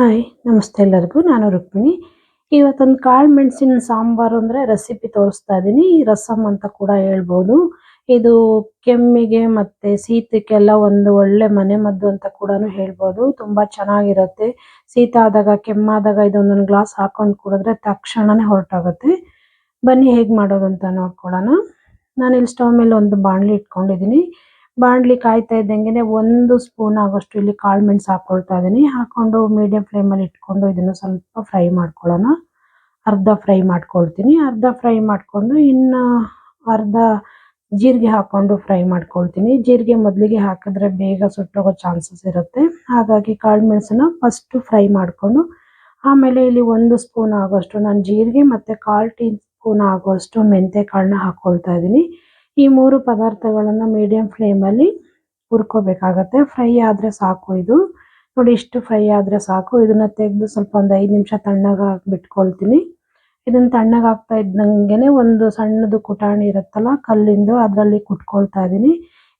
Hi, ನಮಸ್ತೆ ಎಲ್ಲರಿಗೂ. ನಾನು ರುಕ್ಮಿಣಿ. ಇವತ್ತೊಂದು ಕಾಳು ಮೆಣಸಿನ ಸಾಂಬಾರು ಅಂದರೆ ರೆಸಿಪಿ ತೋರಿಸ್ತಾ ಇದ್ದೀನಿ ರಸಮ್ ಅಂತ ಕೂಡ ಹೇಳ್ಬೋದು. ಇದು ಕೆಮ್ಮಿಗೆ ಮತ್ತೆ ಶೀತಕ್ಕೆಲ್ಲ ಒಂದು ಒಳ್ಳೆ ಮನೆ ಮದ್ದು ಅಂತ ಕೂಡ ಹೇಳ್ಬೋದು. ತುಂಬ ಚೆನ್ನಾಗಿರುತ್ತೆ. ಶೀತ ಆದಾಗ ಕೆಮ್ಮಾದಾಗ ಇದೊಂದೊಂದು ಗ್ಲಾಸ್ ಹಾಕೊಂಡು ಕುಡಿದ್ರೆ ತಕ್ಷಣನೇ ಹೊರಟೋಗುತ್ತೆ. ಬನ್ನಿ ಹೇಗೆ ಮಾಡೋದು ಅಂತ ನೋಡ್ಕೊಳ್ಳೋಣ. ನಾನು ಇಲ್ಲಿ ಸ್ಟವ್ ಮೇಲೆ ಒಂದು ಬಾಣಲಿ ಇಟ್ಕೊಂಡಿದ್ದೀನಿ. ಬಾಣಲಿ ಕಾಯ್ತಾ ಇದ್ದಂಗೆ ಒಂದು ಸ್ಪೂನ್ ಆಗೋಷ್ಟು ಇಲ್ಲಿ ಕಾಳು ಮೆಣಸು ಹಾಕೊಳ್ತಾ ಇದ್ದೀನಿ ಹಾಕೊಂಡು ಮೀಡಿಯಂ ಫ್ಲೇಮಲ್ಲಿ ಇಟ್ಕೊಂಡು ಇದನ್ನು ಸ್ವಲ್ಪ ಫ್ರೈ ಮಾಡ್ಕೊಳ್ಳೋಣ. ಅರ್ಧ ಫ್ರೈ ಮಾಡ್ಕೊಳ್ತೀನಿ. ಅರ್ಧ ಫ್ರೈ ಮಾಡಿಕೊಂಡು ಇನ್ನು ಅರ್ಧ ಜೀರಿಗೆ ಹಾಕೊಂಡು ಫ್ರೈ ಮಾಡ್ಕೊಳ್ತೀನಿ. ಜೀರಿಗೆ ಮೊದಲಿಗೆ ಹಾಕಿದ್ರೆ ಬೇಗ ಸುಟ್ಟೋಗೋ ಚಾನ್ಸಸ್ ಇರುತ್ತೆ. ಹಾಗಾಗಿ ಕಾಳು ಮೆಣಸನ್ನ ಫಸ್ಟು ಫ್ರೈ ಮಾಡಿಕೊಂಡು ಆಮೇಲೆ ಇಲ್ಲಿ ಒಂದು ಸ್ಪೂನ್ ಆಗೋಷ್ಟು ನಾನು ಜೀರಿಗೆ ಮತ್ತು ಕಾಲು ಟೀ ಸ್ಪೂನ್ ಆಗೋಷ್ಟು ಮೆಂತ್ಯೆ ಕಾಳನ್ನ ಹಾಕ್ಕೊಳ್ತಾ ಇದ್ದೀನಿ ಈ ಮೂರು ಪದಾರ್ಥಗಳನ್ನು ಮೀಡಿಯಂ ಫ್ಲೇಮಲ್ಲಿ ಹುರ್ಕೋಬೇಕಾಗತ್ತೆ. ಫ್ರೈ ಆದರೆ ಸಾಕು ಇದು. ನೋಡಿ ಇಷ್ಟು ಫ್ರೈ ಆದರೆ ಸಾಕು. ಇದನ್ನು ತೆಗೆದು ಸ್ವಲ್ಪ ಒಂದು ಐದು ನಿಮಿಷ ತಣ್ಣಗೆ ಬಿಟ್ಕೊಳ್ತೀನಿ. ಇದನ್ನು ತಣ್ಣಗೆ ಹಾಕ್ತಾ ಇದ್ದಂಗೆ ಒಂದು ಸಣ್ಣದು ಕುಟಾಣಿ ಇರುತ್ತಲ್ಲ, ಕಲ್ಲಿಂದು ಅದರಲ್ಲಿ ಕುಟ್ಕೊಳ್ತಾ ಇದ್ದೀನಿ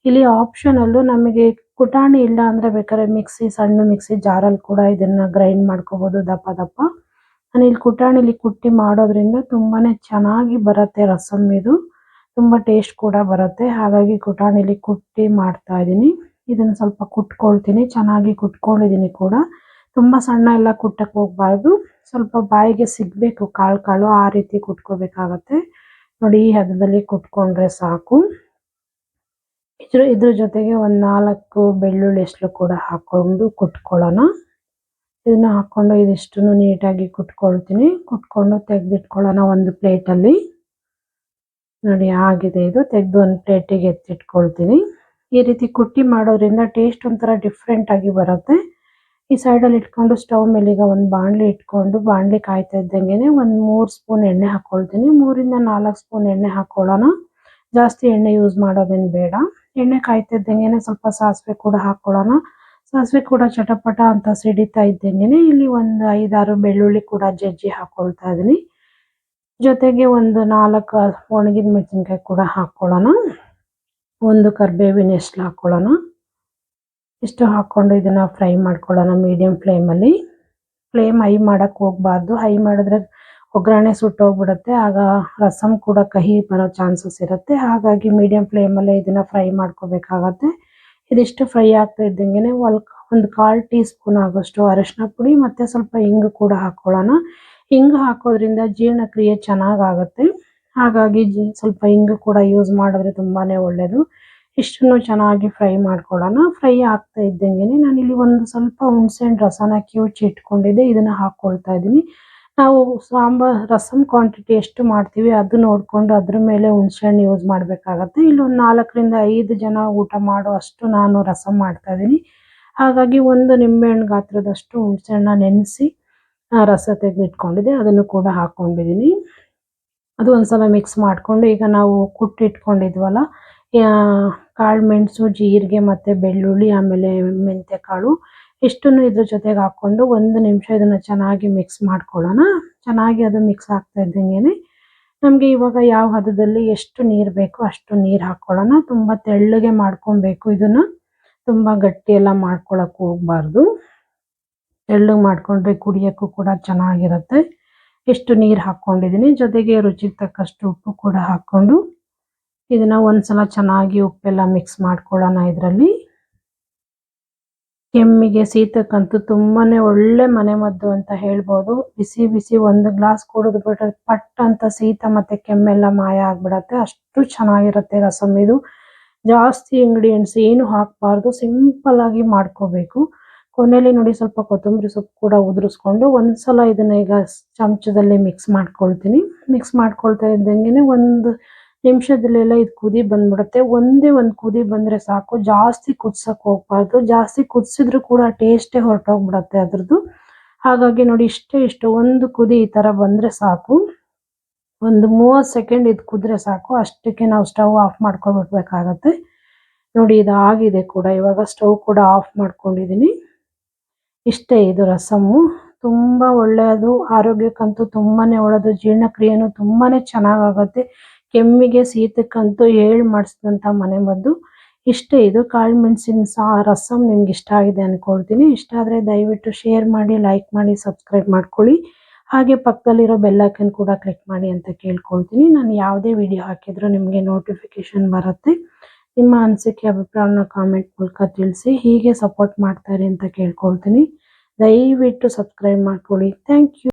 ಇಲ್ಲಿ ಆಪ್ಷನಲ್ಲೂ ನಮಗೆ ಕುಟಾಣಿ ಇಲ್ಲ ಅಂದರೆ ಬೇಕಾದ್ರೆ ಮಿಕ್ಸಿ, ಸಣ್ಣ ಮಿಕ್ಸಿ ಜಾರಲ್ಲಿ ಕೂಡ ಇದನ್ನು ಗ್ರೈಂಡ್ ಮಾಡ್ಕೋಬೋದು ದಪ್ಪ ದಪ್ಪ. ನಾನು ಇಲ್ಲಿ ಕುಟಾಣಿಲಿ ಕುಟ್ಟಿ ಮಾಡೋದ್ರಿಂದ ತುಂಬಾ ಚೆನ್ನಾಗಿ ಬರುತ್ತೆ ರಸಮ್ ಇದು. ತುಂಬ ಟೇಸ್ಟ್ ಕೂಡ ಬರುತ್ತೆ. ಹಾಗಾಗಿ ಕುಟಾಣಿಲಿ ಕುಟ್ಟಿ ಮಾಡ್ತಾ ಇದ್ದೀನಿ. ಇದನ್ನು ಸ್ವಲ್ಪ ಕುಟ್ಕೊಳ್ತೀನಿ. ಚೆನ್ನಾಗಿ ಕುಟ್ಕೊಂಡಿದ್ದೀನಿ ಕೂಡ. ತುಂಬ ಸಣ್ಣ ಎಲ್ಲ ಕುಟ್ಟಕ್ಕೆ ಹೋಗ್ಬಾರ್ದು. ಸ್ವಲ್ಪ ಬಾಯಿಗೆ ಸಿಗಬೇಕು, ಕಾಳು ಕಾಳು, ಆ ರೀತಿ ಕುಟ್ಕೋಬೇಕಾಗತ್ತೆ. ನೋಡಿ, ಈ ಹದದಲ್ಲಿ ಕುಟ್ಕೊಂಡ್ರೆ ಸಾಕು. ಇದ್ರ ಇದ್ರ ಜೊತೆಗೆ ಒಂದು ನಾಲ್ಕು ಬೆಳ್ಳುಳ್ಳಿ ಎಷ್ಟು ಕೂಡ ಹಾಕೊಂಡು ಕುಟ್ಕೊಳ್ಳೋಣ. ಇದನ್ನ ಹಾಕೊಂಡು ಇದಿಷ್ಟು ನೀಟಾಗಿ ಕುಟ್ಕೊಳ್ತೀನಿ. ಕುಟ್ಕೊಂಡು ತೆಗೆದಿಟ್ಕೊಳ್ಳೋಣ ಒಂದು ಪ್ಲೇಟಲ್ಲಿ ನೋಡಿ ಆಗಿದೆ ಇದು. ತೆಗೆದು ಒಂದು ಪ್ಲೇಟಿಗೆ ಎತ್ತಿಟ್ಕೊಳ್ತೀನಿ. ಈ ರೀತಿ ಕುಟ್ಟಿ ಮಾಡೋದ್ರಿಂದ ಟೇಸ್ಟ್ ಒಂಥರ ಡಿಫ್ರೆಂಟ್ ಆಗಿ ಬರುತ್ತೆ. ಈ ಸೈಡಲ್ಲಿ ಇಟ್ಕೊಂಡು ಸ್ಟವ್ ಮೇಲೆ ಈಗ ಒಂದು ಬಾಣಲಿ ಇಟ್ಕೊಂಡು, ಬಾಣಲಿ ಕಾಯ್ತಾ ಇದ್ದಂಗೆ ಒಂದು ಮೂರು ಸ್ಪೂನ್ ಎಣ್ಣೆ ಹಾಕ್ಕೊಳ್ತೀನಿ. ಮೂರಿಂದ ನಾಲ್ಕು ಸ್ಪೂನ್ ಎಣ್ಣೆ ಹಾಕ್ಕೊಳ್ಳೋಣ. ಜಾಸ್ತಿ ಎಣ್ಣೆ ಯೂಸ್ ಮಾಡೋದೇನು ಬೇಡ. ಎಣ್ಣೆ ಕಾಯ್ತಾ ಇದ್ದಂಗೆ ಸ್ವಲ್ಪ ಸಾಸಿವೆ ಕೂಡ ಹಾಕ್ಕೊಳ್ಳೋಣ. ಸಾಸಿವೆ ಕೂಡ ಚಟಪಟ ಅಂತ ಸಿಡಿತಾ ಇದ್ದಂಗೆ ಇಲ್ಲಿ ಒಂದು ಐದಾರು ಬೆಳ್ಳುಳ್ಳಿ ಕೂಡ ಜಜ್ಜಿ ಹಾಕ್ಕೊಳ್ತಾ ಇದ್ದೀನಿ. ಜೊತೆಗೆ ಒಂದು ನಾಲ್ಕು ಒಣಗಿದ ಮೆಣಸಿನ್ಕಾಯಿ ಕೂಡ ಹಾಕ್ಕೊಳ್ಳೋಣ ಒಂದು ಕರಿಬೇವಿನ ಎಷ್ಟು ಹಾಕ್ಕೊಳ್ಳೋಣ ಇಷ್ಟು ಹಾಕ್ಕೊಂಡು ಇದನ್ನು ಫ್ರೈ ಮಾಡ್ಕೊಳ್ಳೋಣ ಮೀಡಿಯಂ ಫ್ಲೇಮಲ್ಲಿ. ಫ್ಲೇಮ್ ಹೈ ಮಾಡೋಕ್ಕೆ ಹೋಗಬಾರ್ದು. ಹೈ ಮಾಡಿದ್ರೆ ಒಗ್ಗರಣೆ ಸುಟ್ಟೋಗ್ಬಿಡುತ್ತೆ. ಆಗ ರಸಮ್ ಕೂಡ ಕಹಿ ಬರೋ ಚಾನ್ಸಸ್ ಇರುತ್ತೆ. ಹಾಗಾಗಿ ಮೀಡಿಯಂ ಫ್ಲೇಮಲ್ಲೇ ಇದನ್ನು ಫ್ರೈ ಮಾಡ್ಕೋಬೇಕಾಗತ್ತೆ. ಇದಿಷ್ಟು ಫ್ರೈ ಆಗ್ತಾ ಇದ್ದಂಗೆ ಒಂದು ಕಾಲು ಟೀ ಸ್ಪೂನ್ ಆಗೋಷ್ಟು ಅರಿಶಿನ ಪುಡಿ ಮತ್ತು ಸ್ವಲ್ಪ ಹಿಂಗು ಕೂಡ ಹಾಕ್ಕೊಳ್ಳೋಣ ಹಿಂಗು ಹಾಕೋದ್ರಿಂದ ಜೀರ್ಣಕ್ರಿಯೆ ಚೆನ್ನಾಗಾಗುತ್ತೆ. ಹಾಗಾಗಿ ಜಿ, ಸ್ವಲ್ಪ ಹಿಂಗು ಕೂಡ ಯೂಸ್ ಮಾಡಿದ್ರೆ ತುಂಬಾನೇ ಒಳ್ಳೇದು. ಇಷ್ಟನ್ನು ಚೆನ್ನಾಗಿ ಫ್ರೈ ಮಾಡ್ಕೊಳ್ಳೋಣ. ಫ್ರೈ ಆಗ್ತಾ ಇದ್ದಂಗೆ ನಾನಿಲ್ಲಿ ಒಂದು ಸ್ವಲ್ಪ ಹುಣಸೆಹಣ್ಣು ರಸನ ಕಿವುಚಿ ಇಟ್ಕೊಂಡಿದ್ದೆ. ಇದನ್ನ ಹಾಕೊಳ್ತಾ ಇದ್ದೀನಿ. ನಾವು ಸಾಂಬಾರ್ ರಸಮ್ ಕ್ವಾಂಟಿಟಿ ಎಷ್ಟು ಮಾಡ್ತೀವಿ ಅದು ನೋಡಿಕೊಂಡು ಅದ್ರ ಮೇಲೆ ಹುಣಸೆಹಣ್ಣು ಯೂಸ್ ಮಾಡಬೇಕಾಗತ್ತೆ. ಇಲ್ಲಿ ಒಂದು ನಾಲ್ಕರಿಂದ ಐದು ಜನ ಊಟ ಮಾಡೋ ಅಷ್ಟು ನಾನು ರಸಮ್ ಮಾಡ್ತಾ ಇದ್ದೀನಿ. ಹಾಗಾಗಿ ಒಂದು ನಿಂಬೆಹಣ್ಣು ಗಾತ್ರದಷ್ಟು ಹುಣಸೆಹಣ್ಣ ನೆನೆಸಿ ರಸ ತೆಗೆದಿಟ್ಕೊಂಡಿದ್ದೆ, ಅದನ್ನು ಕೂಡ ಹಾಕ್ಕೊಂಡಿದ್ದೀನಿ. ಅದು ಒಂದ್ಸಲ ಮಿಕ್ಸ್ ಮಾಡಿಕೊಂಡು ಈಗ ನಾವು ಕುಟ್ಟಿಟ್ಕೊಂಡಿದ್ವಲ್ಲ ಕಾಳು, ಮೆಣಸು, ಜೀರಿಗೆ ಮತ್ತು ಬೆಳ್ಳುಳ್ಳಿ, ಆಮೇಲೆ ಮೆಂತ್ಯ ಕಾಳು ಇಷ್ಟನ್ನು ಇದ್ರ ಜೊತೆಗೆ ಹಾಕ್ಕೊಂಡು ಒಂದು ನಿಮಿಷ ಇದನ್ನು ಚೆನ್ನಾಗಿ ಮಿಕ್ಸ್ ಮಾಡ್ಕೊಳ್ಳೋಣ. ಚೆನ್ನಾಗಿ ಅದು ಮಿಕ್ಸ್ ಆಗ್ತಾ ಇದ್ದಂಗೆ ನಮಗೆ ಇವಾಗ ಯಾವ ಹದದಲ್ಲಿ ಎಷ್ಟು ನೀರು ಬೇಕೋ ಅಷ್ಟು ನೀರು ಹಾಕ್ಕೊಳ್ಳೋಣ. ತುಂಬ ತೆಳ್ಳಗೆ ಮಾಡ್ಕೊಬೇಕು ಇದನ್ನು. ತುಂಬ ಗಟ್ಟಿ ಎಲ್ಲ ಮಾಡ್ಕೊಳಕ್ಕೆ ಹೋಗ್ಬಾರ್ದು. ತೆಳ್ಳಗೆ ಮಾಡ್ಕೊಂಡ್ರೆ ಕುಡಿಯೋಕ್ಕೂ ಕೂಡ ಚೆನ್ನಾಗಿರುತ್ತೆ. ಎಷ್ಟು ನೀರು ಹಾಕ್ಕೊಂಡಿದ್ದೀನಿ ಜೊತೆಗೆ ರುಚಿಗೆ ತಕ್ಕಷ್ಟು ಉಪ್ಪು ಕೂಡ ಹಾಕ್ಕೊಂಡು ಇದನ್ನ ಒಂದ್ಸಲ ಚೆನ್ನಾಗಿ ಉಪ್ಪೆಲ್ಲ ಮಿಕ್ಸ್ ಮಾಡ್ಕೊಳ್ಳೋಣ ಇದರಲ್ಲಿ. ಕೆಮ್ಮಿಗೆ ಶೀತಕ್ಕಂತೂ ತುಂಬಾನೇ ಒಳ್ಳೆ ಮನೆಮದ್ದು ಅಂತ ಹೇಳ್ಬೋದು. ಬಿಸಿ ಬಿಸಿ ಒಂದು ಗ್ಲಾಸ್ ಕುಡಿದು ಬಿಟ್ಟರೆ ಪಟ್ ಅಂತ ಶೀತ ಮತ್ತೆ ಕೆಮ್ಮೆಲ್ಲ ಮಾಯ ಆಗ್ಬಿಡತ್ತೆ. ಅಷ್ಟು ಚೆನ್ನಾಗಿರುತ್ತೆ ರಸಮ್ ಇದು. ಜಾಸ್ತಿ ಇಂಗ್ರೀಡಿಯೆಂಟ್ಸ್ ಏನು ಹಾಕಬಾರ್ದು. ಸಿಂಪಲ್ ಆಗಿ ಮಾಡ್ಕೋಬೇಕು. ಕೊನೆಯಲ್ಲಿ ನೋಡಿ ಸ್ವಲ್ಪ ಕೊತ್ತಂಬರಿ ಸೊಪ್ಪು ಕೂಡ ಉದುರಿಸ್ಕೊಂಡು ಒಂದ್ಸಲ ಇದನ್ನ ಈಗ ಚಮಚದಲ್ಲಿ ಮಿಕ್ಸ್ ಮಾಡ್ಕೊಳ್ತೀನಿ. ಮಿಕ್ಸ್ ಮಾಡ್ಕೊಳ್ತಾ ಇದ್ದಂಗೆ ಒಂದು ನಿಮಿಷದಲ್ಲೆಲ್ಲ ಇದು ಕುದಿ ಬಂದ್ಬಿಡುತ್ತೆ. ಒಂದೇ ಒಂದು ಕುದಿ ಬಂದ್ರೆ ಸಾಕು. ಜಾಸ್ತಿ ಕುದ್ಸಕ್ಕೆ ಹೋಗ್ಬಾರ್ದು. ಜಾಸ್ತಿ ಕುದಿಸಿದ್ರು ಕೂಡ ಟೇಸ್ಟೇ ಹೊರಟೋಗ್ಬಿಡತ್ತೆ ಅದ್ರದ್ದು. ಹಾಗಾಗಿ ನೋಡಿ ಇಷ್ಟೇ ಇಷ್ಟು. ಒಂದು ಕುದಿ ಈ ತರ ಬಂದ್ರೆ ಸಾಕು. ಒಂದು ಮೂವತ್ತು ಸೆಕೆಂಡ್ ಇದು ಕುದ್ರೆ ಸಾಕು. ಅಷ್ಟಕ್ಕೆ ನಾವು ಸ್ಟವ್ ಆಫ್ ಮಾಡ್ಕೊಂಡ್ಬಿಡ್ಬೇಕಾಗತ್ತೆ ನೋಡಿ ಇದು ಆಗಿದೆ ಕೂಡ. ಇವಾಗ ಸ್ಟವ್ ಕೂಡ ಆಫ್ ಮಾಡ್ಕೊಂಡಿದ್ದೀನಿ ಇಷ್ಟೇ ಇದು ರಸಮ್ಮು ತುಂಬ ಒಳ್ಳೆಯದು, ಆರೋಗ್ಯಕ್ಕಂತೂ ತುಂಬಾನೇ ಒಳ್ಳೆಯದು, ಜೀರ್ಣಕ್ರಿಯೆನೂ ತುಂಬಾನೇ ಚೆನ್ನಾಗಾಗುತ್ತೆ. ಕೆಮ್ಮಿಗೆ ಶೀತಕ್ಕಂತೂ ಹೇಳಿ ಮಾಡಿಸಿದಂಥ ಮನೆ ಮದ್ದು. ಇಷ್ಟೇ ಇದು, ಕಾಳು ಮೆಣಸಿನ ಸಾ ರಸಂ ನಿಮ್ಗೆ ಇಷ್ಟ ಆಗಿದೆ ಅಂದ್ಕೊಳ್ತೀನಿ ಇಷ್ಟ ಆದರೆ ದಯವಿಟ್ಟು ಶೇರ್ ಮಾಡಿ, ಲೈಕ್ ಮಾಡಿ, ಸಬ್ಸ್ಕ್ರೈಬ್ ಮಾಡ್ಕೊಳ್ಳಿ. ಹಾಗೆ ಪಕ್ಕದಲ್ಲಿರೋ ಬೆಲ್ ಐಕನ್ ಕೂಡ ಕ್ಲಿಕ್ ಮಾಡಿ ಅಂತ ಕೇಳ್ಕೊಳ್ತೀನಿ. ನಾನು ಯಾವುದೇ ವಿಡಿಯೋ ಹಾಕಿದ್ರು ನಿಮಗೆ ನೋಟಿಫಿಕೇಶನ್ ಬರುತ್ತೆ. ನಿಮ್ಮ ಅನಿಸಿಕೆ ಅಭಿಪ್ರಾಯನ ಕಾಮೆಂಟ್ ಮೂಲಕ ತಿಳಿಸಿ ಹೀಗೆ ಸಪೋರ್ಟ್ ಮಾಡ್ತಾರೆ ಅಂತ ಕೇಳ್ಕೊಳ್ತೀನಿ. ದಯವಿಟ್ಟು ಸಬ್ಸ್ಕ್ರೈಬ್ ಮಾಡ್ಕೊಳ್ಳಿ. Thank you